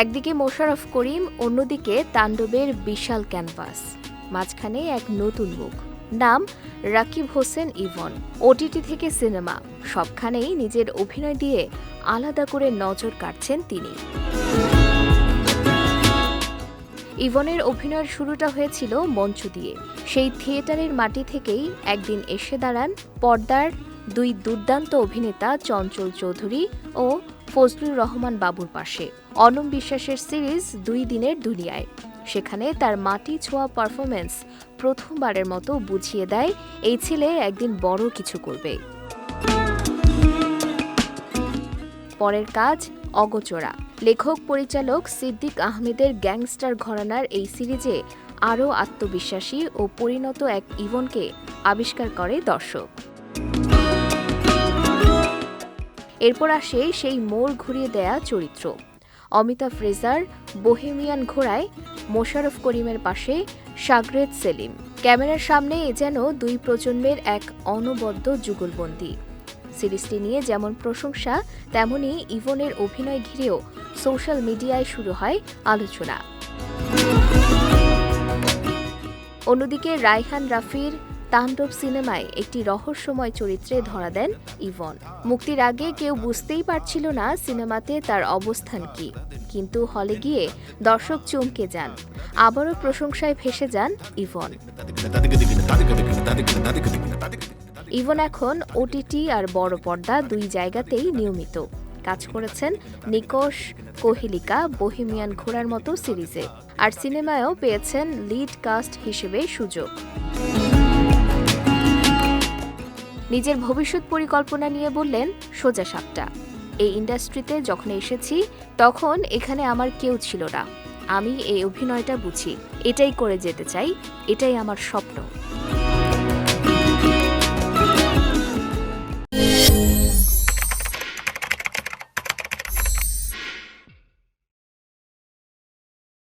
একদিকে মোশাররফ করিম, অন্যদিকে তাণ্ডবের বিশাল ক্যানভাস। মাঝখানে এক নতুন মুখ। নাম রাকিব হোসেন ইভন ওটিটি থেকে সিনেমা। সবখানেই নিজের অভিনয় দিয়ে আলাদা করে নজর কাটছেন তিনি। ইভনের অভিনয়ের শুরুটা হয়েছিল মঞ্চ দিয়ে। সেই থিয়েটারের মাটি থেকেই একদিন এসে দাঁড়ান পর্দার দুই দুর্দান্ত অভিনেতা চঞ্চল চৌধুরী ও ফজলুর রহমান বাবুর পাশে। অনম বিশ্বাসের সিরিজ দুই দিনের দুনিয়ায়। সেখানে তার মাটি ছোঁয়া পারফরমেন্স প্রথমবারের মতো বুঝিয়ে দেয়, এই ছেলে একদিন বড় কিছু করবে। পরের কাজ, অগোচরা। লেখক পরিচালক সিদ্দিক আহমেদের গ্যাংস্টার ঘরানার এই সিরিজে আরও আত্মবিশ্বাসী ও পরিণত এক ইভনকে আবিষ্কার করে দর্শক। এরপর আসে সেই মোড় ঘুরিয়ে দেয়া চরিত্র। অমিতাভ রেজার, বোহেমিয়ান ঘোড়ায়, মোশাররফ করিমের পাশে সাগরেদ সেলিম। ক্যামেরার সামনে এ যেন দুই প্রজন্মের এক অনবদ্য যুগলবন্দি। সিরিজটি নিয়ে যেমন প্রশংসা, তেমনি ইভনের অভিনয় ঘিরেও সোশ্যাল মিডিয়ায় শুরু হয় আলোচনা। অন্যদিকে রায়হান রাফির তাণ্ডব সিনেমায় একটি রহস্যময় চরিত্রে ধরা দেন ইভন। মুক্তির আগে কেউ বুঝতেই পারছিল না সিনেমাতে তার অবস্থান কি। কিন্তু হলে গিয়ে দর্শক চমকে যান। আবারও প্রশংসায় ভেসে যান ইভন। ইভন এখন ওটিটি আর বড় পর্দা দুই জায়গাতেই নিয়মিত। কাজ করেছেন নিকোষ কোহেলিকা বহিমিয়ান ঘোড়ার মতো সিরিজে। আর সিনেমায়ও পেয়েছেন লিড কাস্ট হিসেবে সুযোগ। নিজের ভবিষ্যৎ পরিকল্পনা নিয়ে বললেন, সোজা সাপটা। এই ইন্ডাস্ট্রিতে যখন এসেছি, তখন এখানে আমার কেউ ছিল না। আমি এই অভিনয়টা বুঝি। এটাই করে যেতে চাই। এটাই আমার স্বপ্ন।